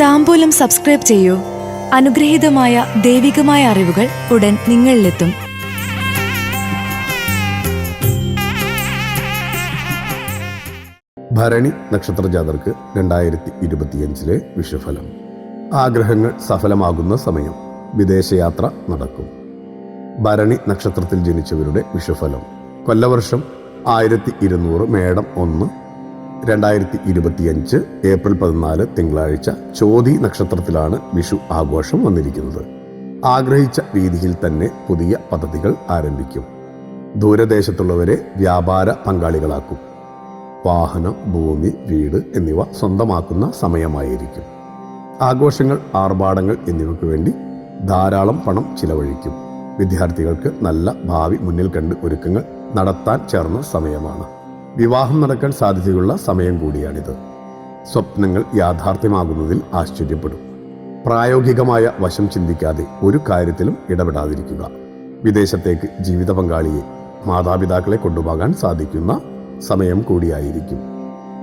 താമ്പൂലം subscribe ചെയ്യൂ. അനുഗ്രഹീതമായ ദൈവികമായ അറിവുകൾ ഉടൻ നിങ്ങളിലെത്തും. ഭരണി നക്ഷത്ര ജാതർക്ക് രണ്ടായിരത്തി ഇരുപത്തിയഞ്ചിലെ വിഷുഫലം. ആഗ്രഹങ്ങൾ സഫലമാകുന്ന സമയം. വിദേശയാത്ര നടക്കും. ഭരണി നക്ഷത്രത്തിൽ ജനിച്ചവരുടെ വിഷുഫലം. കൊല്ലവർഷം ആയിരത്തി ഇരുന്നൂറ് മേടം ഒന്ന് രണ്ടായിരത്തി ഇരുപത്തിയഞ്ച് ഏപ്രിൽ പതിനാല് തിങ്കളാഴ്ച ചോതി നക്ഷത്രത്തിലാണ് വിഷു ആഘോഷം വന്നിരിക്കുന്നത്. ആഗ്രഹിച്ച രീതിയിൽ തന്നെ പുതിയ പദ്ധതികൾ ആരംഭിക്കും. ദൂരദേശത്തുള്ളവരെ വ്യാപാര പങ്കാളികളാക്കും. വാഹനം ഭൂമി വീട് എന്നിവ സ്വന്തമാക്കുന്ന സമയമായിരിക്കും. ആഘോഷങ്ങൾ ആർഭാടങ്ങൾ എന്നിവയ്ക്ക് വേണ്ടി ധാരാളം പണം ചിലവഴിക്കും. വിദ്യാർത്ഥികൾക്ക് നല്ല ഭാവി മുന്നിൽ കണ്ട് ഒരുക്കങ്ങൾ നടത്താൻ ചേർന്ന സമയമാണ്. വിവാഹം നടക്കാൻ സാധ്യതയുള്ള സമയം കൂടിയാണിത്. സ്വപ്നങ്ങൾ യാഥാർത്ഥ്യമാകുന്നതിൽ ആശ്ചര്യപ്പെടും. പ്രായോഗികമായ വശം ചിന്തിക്കാതെ ഒരു കാര്യത്തിലും ഇടപെടാതിരിക്കുക. വിദേശത്തേക്ക് ജീവിത പങ്കാളിയെ മാതാപിതാക്കളെ കൊണ്ടുപോകാൻ സാധിക്കുന്ന സമയം കൂടിയായിരിക്കും.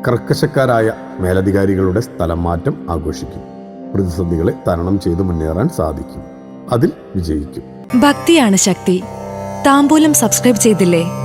കർക്കശക്കാരായ മേലധികാരികളുടെ സ്ഥലം മാറ്റം ആഘോഷിക്കും. പ്രതിസന്ധികളെ തരണം ചെയ്തു മുന്നേറാൻ സാധിക്കും. അതിൽ വിജയിക്കും. ഭക്തിയാണ് ശക്തി. താമ്പൂലം സബ്സ്ക്രൈബ് ചെയ്തില്ലേ?